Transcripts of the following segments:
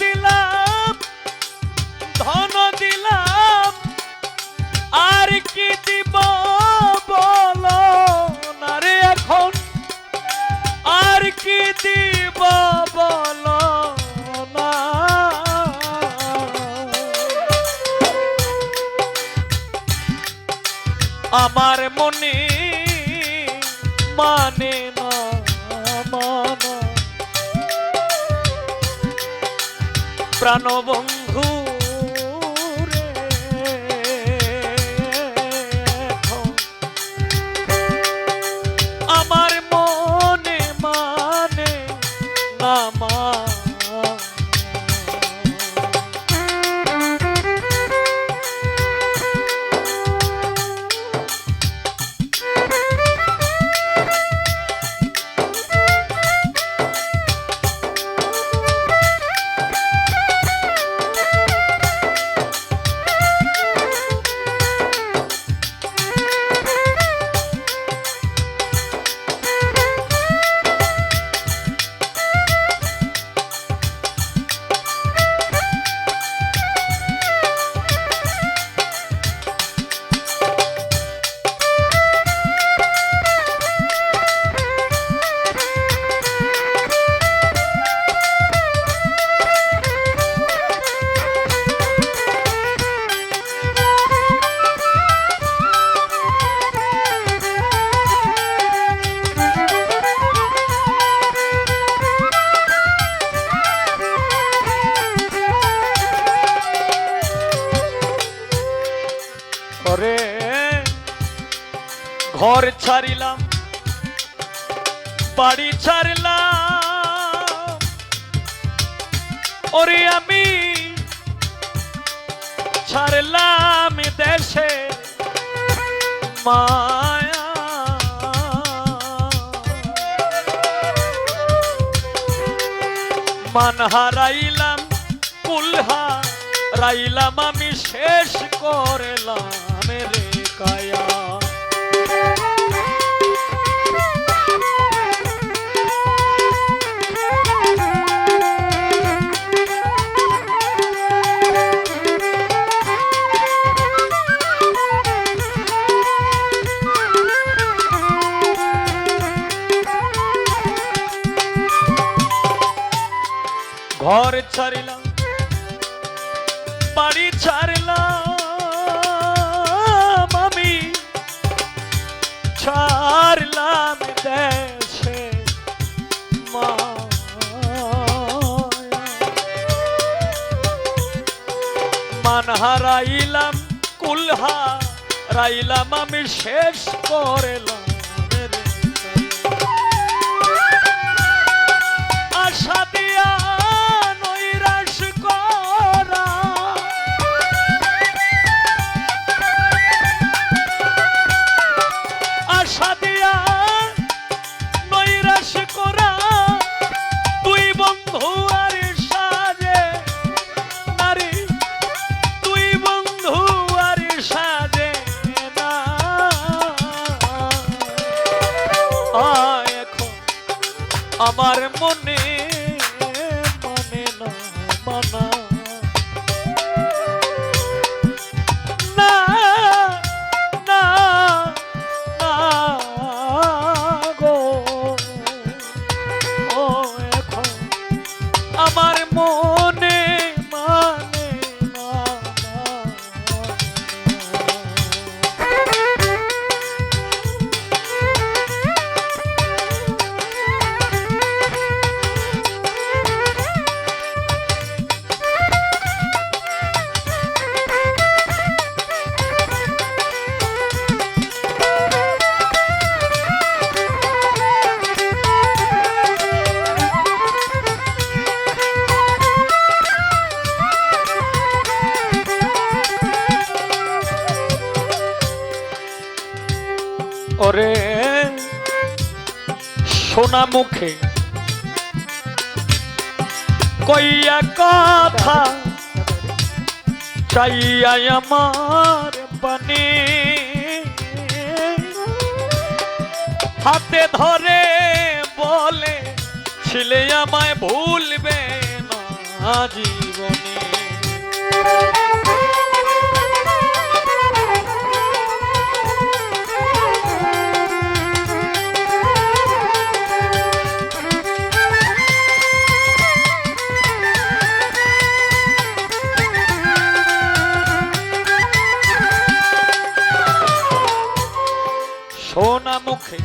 দিলাম, ধন দিলাম, আর কি দিব বল রে এখন? আর কি দিব বল আমার মনে মানে প্রাণবন্ধু ঘর ছাড়িলাম, বাড়ি ছাড়লাম। আমি ছাড়লাম দেশে মায়া। মান হারাইলাম, কুলহা রাইলাম আমি শেষ করলাম। ছাড়িলাম, বাড়ি ছাড়লাম আমি ছাড়লাম দেশে মায়া। মান হারাইলাম কুলহা রাইলাম আমি, শেষ করলাম আশা দিয়া মনে মানে না মানা। আমার মানে সোনা মুখে। কইয়া কথা চাইয়া আমার পানি হাতে ধরে বলে, ছিলে আমায় ভুলবে না জীবনে। সোনা মুখে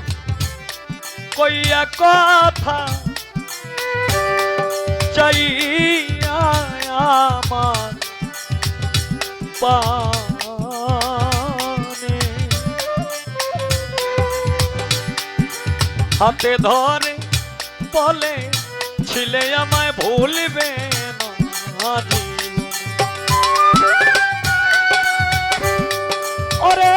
কইয়া কথা চাইয়া পানে। হাতে ধরে বলে ছিলে আমায় ভুলবে না ওরে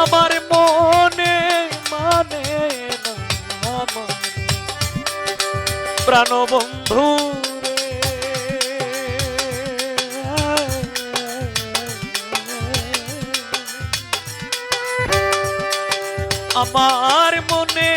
আমার মনে মানে প্রাণবন্ধু মানে প্রাণ বন্ধু আমার মনে